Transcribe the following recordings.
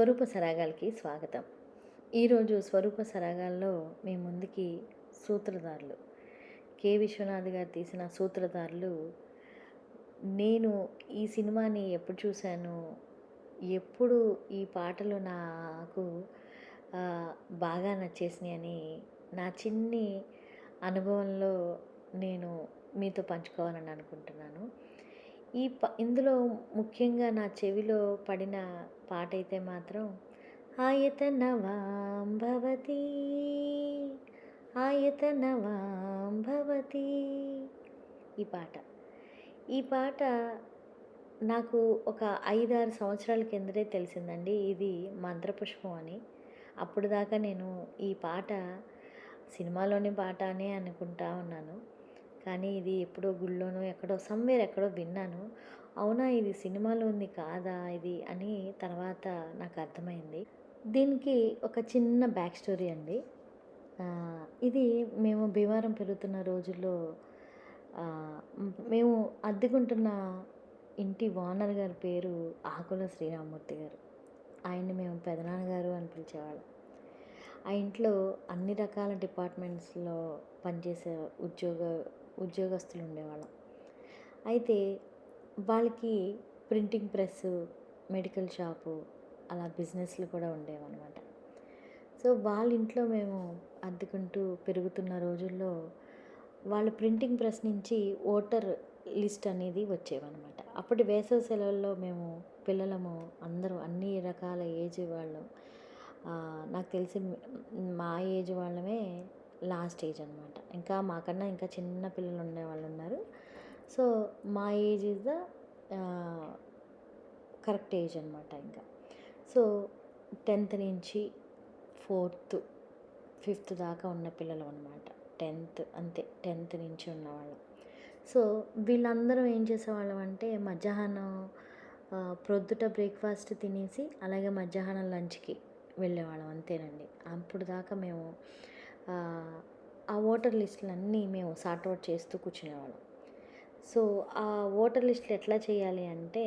స్వరూప సరాగాలకి స్వాగతం. ఈరోజు స్వరూప సరాగాల్లో మీ ముందుకి సూత్రధారులు. కె. విశ్వనాథ్ గారు తీసిన సూత్రధారులు నేను ఈ సినిమాని ఎప్పుడు చూశాను? ఎప్పుడు ఈ పాటలు నాకు బాగా నచ్చేసినాయి అని నా చిన్ని అనుభవంలో నేను మీతో పంచుకోవాలని అనుకుంటున్నాను. ఈ ప ఇందులో ముఖ్యంగా నా చెవిలో పడిన పాట అయితే మాత్రం ఆయతనవాం భవతి ఆయతనవాం భవతి ఈ పాట. ఈ పాట నాకు ఒక ఐదారు సంవత్సరాల కిందటే తెలిసిందండి. ఇది మంత్రపుష్పం అని. అప్పుడు దాకా నేను ఈ పాట సినిమాలోని పాట అనే అనుకుంటా ఉన్నాను. కానీ ఇది ఎప్పుడో గుళ్ళోనో ఎక్కడో సమ్వేర్ ఎక్కడో విన్నాను. అవునా ఇది సినిమాలో ఉంది కాదా ఇది అని తర్వాత నాకు అర్థమైంది. దీనికి ఒక చిన్న బ్యాక్ స్టోరీ అండి. ఇది మేము భీమవరం పెరుగుతున్న రోజుల్లో మేము అద్దెకుంటున్న ఇంటి ఓనర్ గారి పేరు ఆకుల శ్రీరామూర్తి గారు. ఆయన్ని మేము పెదనాన్నగారు అని పిలిచేవాళ్ళం. ఆ ఇంట్లో అన్ని రకాల డిపార్ట్మెంట్స్లో పనిచేసే ఉద్యోగ ఉద్యోగస్తులు ఉండేవాళ్ళం. అయితే వాళ్ళకి ప్రింటింగ్ ప్రెస్ మెడికల్ షాపు అలా బిజినెస్లు కూడా ఉండేవన్నమాట. సో వాళ్ళ ఇంట్లో మేము అద్దెకుంటూ పెరుగుతున్న రోజుల్లో వాళ్ళ ప్రింటింగ్ ప్రెస్ నుంచి ఓటర్ లిస్ట్ అనేది వచ్చేవన్నమాట. అప్పటి వేసవి సెలవుల్లో మేము పిల్లలము అందరూ అన్ని రకాల ఏజ్ వాళ్ళం. నాకు తెలిసి మా ఏజ్ వాళ్ళమే లాస్ట్ ఏజ్ అనమాట ఇంకా మాకన్నా ఇంకా చిన్న పిల్లలు ఉండే వాళ్ళు ఉన్నారు. సో మా age is the correct age అనమాట ఇంకా. సో టెన్త్ నుంచి ఫోర్త్ ఫిఫ్త్ దాకా ఉన్న పిల్లలు అనమాట టెన్త్ అంతే టెన్త్ నుంచి ఉన్నవాళ్ళం సో వీళ్ళందరూ ఏం చేసేవాళ్ళం అంటే మధ్యాహ్నం ప్రొద్దుట బ్రేక్ఫాస్ట్ తినేసి అలాగే మధ్యాహ్నం లంచ్కి వెళ్ళేవాళ్ళం అంతేనండి. అప్పుడు దాకా మేము ఆ, ఓటర్ లిస్టులన్నీ మేము సార్ట్ అవుట్ చేస్తూ కూర్చునేవాళ్ళం. సో ఆ ఓటర్ లిస్టులు ఎట్లా చేయాలి అంటే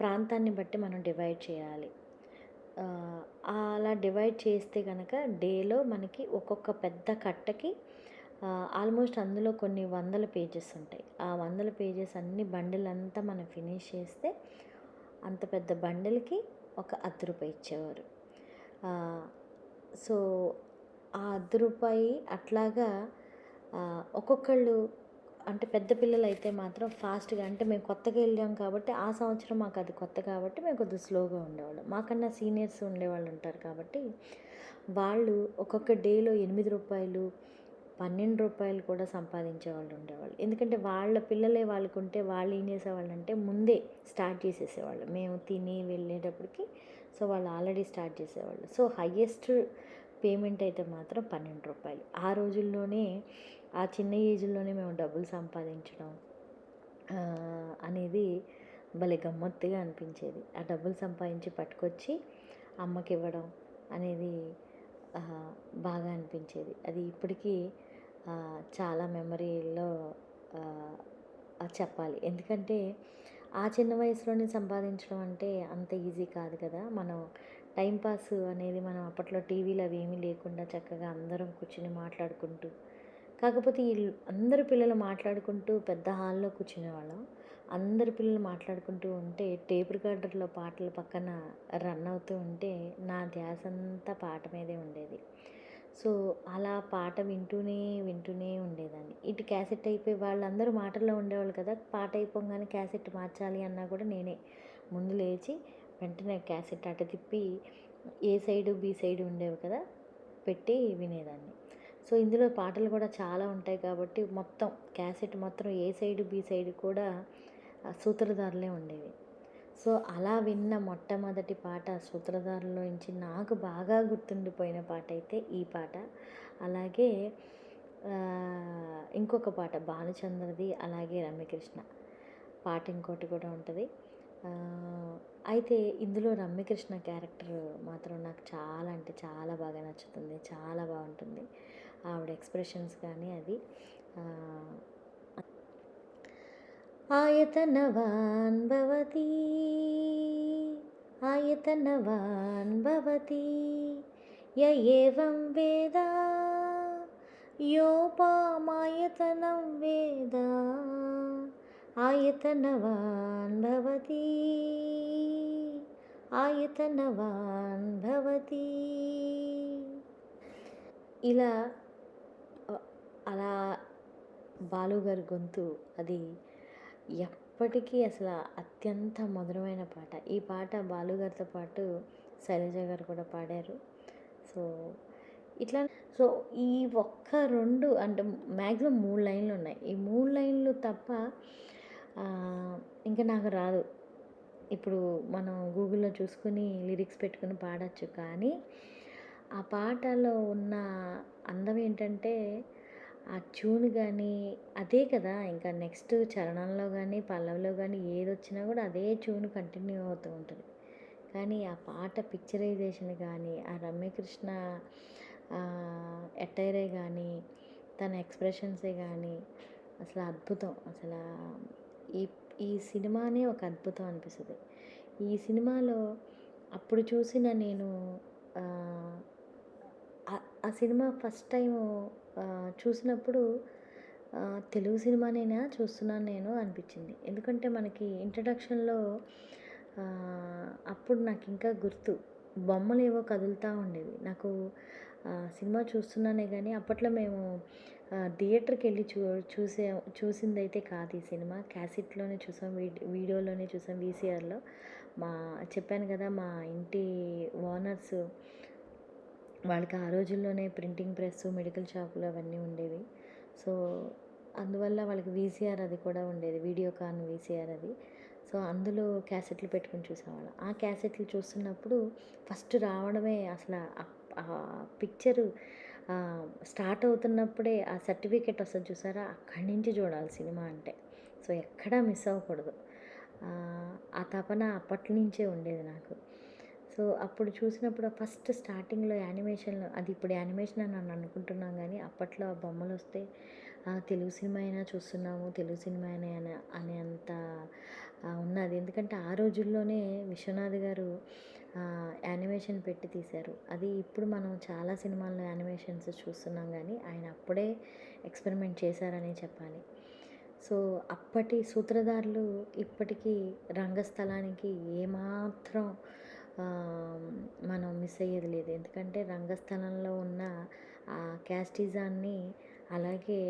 ప్రాంతాన్ని బట్టి మనం డివైడ్ చేయాలి. అలా డివైడ్ చేస్తే కనుక డేలో మనకి ఒక్కొక్క పెద్ద కట్టకి ఆల్మోస్ట్ అందులో కొన్ని వందల పేజెస్ ఉంటాయి. ఆ వందల పేజెస్ అన్ని బండిల్ అంతా మనం ఫినిష్ చేస్తే అంత పెద్ద బండిల్కి ఒక అర్ధ రూపాయి ఇచ్చేవారు సో ఆ అర్ధ రూపాయి అట్లాగా ఒక్కొక్కళ్ళు అంటే పెద్ద పిల్లలు అయితే మాత్రం ఫాస్ట్గా అంటే మేము కొత్తగా వెళ్ళాం కాబట్టి ఆ సంవత్సరం మాకు అది కొత్త కాబట్టి మేము కొద్దిగా స్లోగా ఉండేవాళ్ళం. మాకన్నా సీనియర్స్ ఉండేవాళ్ళు ఉంటారు కాబట్టి వాళ్ళు ఒక్కొక్క డేలో ఎనిమిది రూపాయలు పన్నెండు రూపాయలు కూడా సంపాదించే వాళ్ళు ఉండేవాళ్ళు. ఎందుకంటే వాళ్ళ పిల్లలే వాళ్ళకు ఉంటే వాళ్ళు ఏం చేసేవాళ్ళు అంటే ముందే స్టార్ట్ చేసేసేవాళ్ళు. మేము తిని వెళ్ళేటప్పటికి సో వాళ్ళు ఆల్రెడీ స్టార్ట్ చేసేవాళ్ళు. సో హయ్యెస్ట్ పేమెంట్ అయితే మాత్రం పన్నెండు రూపాయలు. ఆ రోజుల్లోనే ఆ చిన్న ఏజ్లోనే మేము డబ్బులు సంపాదించడం అనేది భలే గమ్మత్తుగా అనిపించేది. ఆ డబ్బులు సంపాదించి పట్టుకొచ్చి అమ్మకి ఇవ్వడం అనేది బాగా అనిపించేది. అది ఇప్పటికీ చాలా మెమరీలో చెప్పాలి. ఎందుకంటే ఆ చిన్న వయసులోనే సంపాదించడం అంటే అంత ఈజీ కాదు కదా. మనం టైంపాస్ అనేది మనం అప్పట్లో టీవీలు అవి ఏమీ లేకుండా చక్కగా అందరం కూర్చుని మాట్లాడుకుంటూ కాకపోతే ఈ అందరు పిల్లలు మాట్లాడుకుంటూ పెద్ద హాల్లో కూర్చునేవాళ్ళం. అందరు పిల్లలు మాట్లాడుకుంటూ ఉంటే టేప్ రికార్డర్లో పాటలు పక్కన రన్ అవుతూ ఉంటే నా ధ్యాస అంతా పాట మీదే ఉండేది. సో అలా పాట వింటూనే వింటూనే ఉండేదాన్ని. ఇటు క్యాసెట్ అయిపోయి వాళ్ళందరూ మాటల్లో ఉండేవాళ్ళు కదా పాట అయిపోగానే క్యాసెట్ మార్చాలి అన్నా కూడా నేనే. ముందు లేచి వెంటనే క్యాసెట్ అట తిప్పి ఏ సైడు బి సైడ్ ఉండేవి కదా పెట్టి వినేదాన్ని. సో ఇందులో పాటలు కూడా చాలా ఉంటాయి కాబట్టి మొత్తం క్యాసెట్ మొత్తం ఏ సైడ్ బి సైడ్ కూడా సూత్రధారులే ఉండేవి. సో అలా విన్న మొట్టమొదటి పాట సూత్రధారులో నుంచి నాకు బాగా గుర్తుండిపోయిన పాట అయితే ఈ పాట. అలాగే ఇంకొక పాట భానుచంద్రది అలాగే రమ్యకృష్ణ. పాట ఇంకోటి కూడా ఉంటుంది. అయితే ఇందులో రమ్యకృష్ణ క్యారెక్టర్ మాత్రం నాకు చాలా అంటే చాలా బాగా నచ్చుతుంది చాలా బాగుంటుంది. ఆవిడ ఎక్స్ప్రెషన్స్ కానీ అది ఆయతనవాన్ భవతి ఆయతనవాన్ భవతి య ఏవం వేద యోపామాయతనం వేద ఆయతనవాన్ భవతి ఆయతనవాన్ భవతి ఇలా అలా బాలుగారి గొంతు అది ఎప్పటికీ అసలు అత్యంత మధురమైన పాట. ఈ పాట బాలుగారితో పాటు శైలజ గారు కూడా పాడారు. సో ఇట్లా సో ఈ ఒక్క రెండు అంటే మ్యాక్సిమం మూడు లైన్లు ఉన్నాయి. ఈ మూడు లైన్లు తప్ప ఇంకా నాకు రాదు. ఇప్పుడు మనం గూగుల్లో చూసుకుని లిరిక్స్ పెట్టుకుని పాడచ్చు కానీ ఆ పాటలో ఉన్న అందం ఏంటంటే ఆ ట్యూన్ కానీ అదే కదా ఇంకా నెక్స్ట్ చరణంలో కానీ పల్లవిలో కానీ ఏది వచ్చినా కూడా అదే ట్యూన్ కంటిన్యూ అవుతూ ఉంటుంది. కానీ ఆ పాట పిక్చరైజేషన్ కానీ ఆ రమ్యకృష్ణ ఎటైరే కానీ తన ఎక్స్ప్రెషన్సే కానీ అసలు అద్భుతం. అసలు ఈ ఈ సినిమానే ఒక అద్భుతం అనిపిస్తుంది. ఈ సినిమాలో అప్పుడు చూసిన నేను ఆ, ఆ సినిమా ఫస్ట్ టైం చూసినప్పుడు తెలుగు సినిమానైనా చూస్తున్నాను నేను అనిపించింది. ఎందుకంటే మనకి ఇంట్రడక్షన్లో అప్పుడు నాకు ఇంకా గుర్తు. బొమ్మలు ఏవో కదులుతూ ఉండేవి. నాకు సినిమా చూస్తున్నానే కానీ అప్పట్లో మేము థియేటర్కి వెళ్ళి చూ చూసే చూసిందైతే కాదు ఈ సినిమా. క్యాసెట్లోనే చూసాం వీడి వీడియోలోనే చూసాం వీసీఆర్లో. మా చెప్పాను కదా మా ఇంటి ఓనర్స్ వాళ్ళకి ఆ రోజుల్లోనే ప్రింటింగ్ ప్రెస్ మెడికల్ షాపులు అవన్నీ ఉండేవి. సో అందువల్ల వాళ్ళకి వీసీఆర్ అది కూడా ఉండేది. వీడియో కాన్ వీసీఆర్ అది. సో అందులో క్యాసెట్లు పెట్టుకుని చూసేవాళ్ళం. ఆ క్యాసెట్లు చూస్తున్నప్పుడు ఫస్ట్ రావడమే అసలు ఆ పిక్చరు స్టార్ట్ అవుతున్నప్పుడే ఆ సర్టిఫికెట్ వస్తుంది చూసారా? అక్కడి నుంచి చూడాలి సినిమా అంటే. సో ఎక్కడా మిస్ అవ్వకూడదు. ఆ, ఆ తపన అప్పటి నుంచే ఉండేది నాకు. సో అప్పుడు చూసినప్పుడు ఫస్ట్ స్టార్టింగ్లో యానిమేషన్లో అది ఇప్పుడు యానిమేషన్ అని నన్ను అనుకుంటున్నాం కానీ అప్పట్లో ఆ బొమ్మలు వస్తే "ఆ, తెలుగు సినిమా అయినా చూస్తున్నాము తెలుగు సినిమా అయినా అనే అంత ఉన్నది. ఎందుకంటే ఆ రోజుల్లోనే విశ్వనాథ్ గారు యానిమేషన్ పెట్టి తీశారు. అది ఇప్పుడు మనం చాలా సినిమాల్లో యానిమేషన్స్ చూస్తున్నాం కానీ ఆయన అప్పుడే ఎక్స్పెరిమెంట్ చేశారనే చెప్పాలి. సో అప్పటి సూత్రధారులు ఇప్పటికీ రంగస్థలానికి ఏమాత్రం మనం మిస్ అయ్యేది లేదు. ఎందుకంటే రంగస్థలంలో ఉన్న ఆ క్యాస్టిజాన్ని అలాగే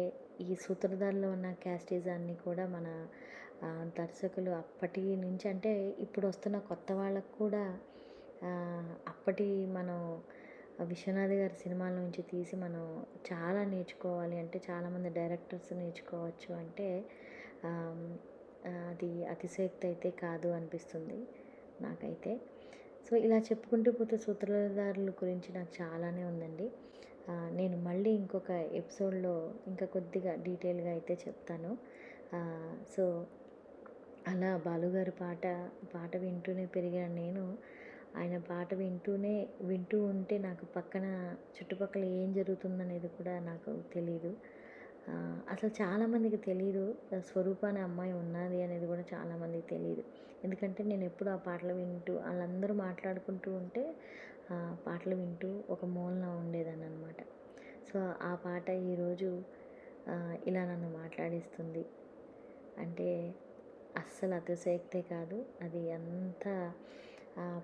ఈ సూత్రధారలో ఉన్న క్యాస్టిజాన్ని కూడా మన దర్శకులు అప్పటి నుంచి అంటే ఇప్పుడు వస్తున్న కొత్త వాళ్ళకు కూడా అప్పటి మనం విశ్వనాథ్ గారి సినిమాల నుంచి తీసి మనం చాలా నేర్చుకోవాలి అంటే చాలామంది డైరెక్టర్స్ నేర్చుకోవచ్చు అంటే అది అతిశయోక్తి అయితే కాదు అనిపిస్తుంది నాకైతే. సో ఇలా చెప్పుకుంటూ పోతే సూత్రధారుల గురించి నాకు చాలానే ఉందండి. నేను మళ్ళీ ఇంకొక ఎపిసోడ్లో ఇంకా కొద్దిగా డీటెయిల్గా అయితే చెప్తాను. సో అలా బాలుగారి పాట పాట వింటూనే పెరిగిన నేను. ఆయన పాట వింటూనే వింటూ ఉంటే నాకు పక్కన చుట్టుపక్కల ఏం జరుగుతుందనేది కూడా నాకు తెలియదు అసలు చాలామందికి తెలియదు స్వరూప అనే అమ్మాయి ఉన్నది అనేది కూడా చాలామందికి తెలియదు ఎందుకంటే నేను ఎప్పుడు ఆ పాటలు వింటూ వాళ్ళందరూ మాట్లాడుకుంటూ ఉంటే ఆ పాటలు వింటూ ఒక మూలన ఉండేదాన్ని అనమాట సో ఆ పాట ఈరోజు ఇలా నన్ను మాట్లాడిస్తుంది. అంటే అస్సలు అతిశయక్తే కాదు అది అంత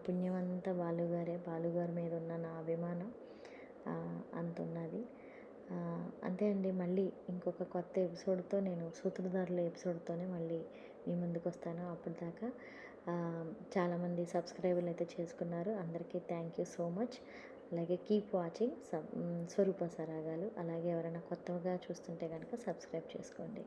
పుణ్యమంతా బాలుగారే బాలుగారి మీద ఉన్న నా అభిమానం అంత ఉన్నది. అంతే అండి. మళ్ళీ ఇంకొక కొత్త ఎపిసోడ్తో నేను సూత్రధారుల ఎపిసోడ్తోనే మళ్ళీ మీ ముందుకు వస్తాను. అప్పటిదాకా చాలామంది సబ్స్క్రైబర్లు అయితే చేసుకున్నారు. అందరికీ థ్యాంక్ యూ సో మచ్. అలాగే కీప్ వాచింగ్ సబ్ స్వరూప సరాగాలు. అలాగే ఎవరైనా కొత్తగా చూస్తుంటే కనుక సబ్స్క్రైబ్ చేసుకోండి.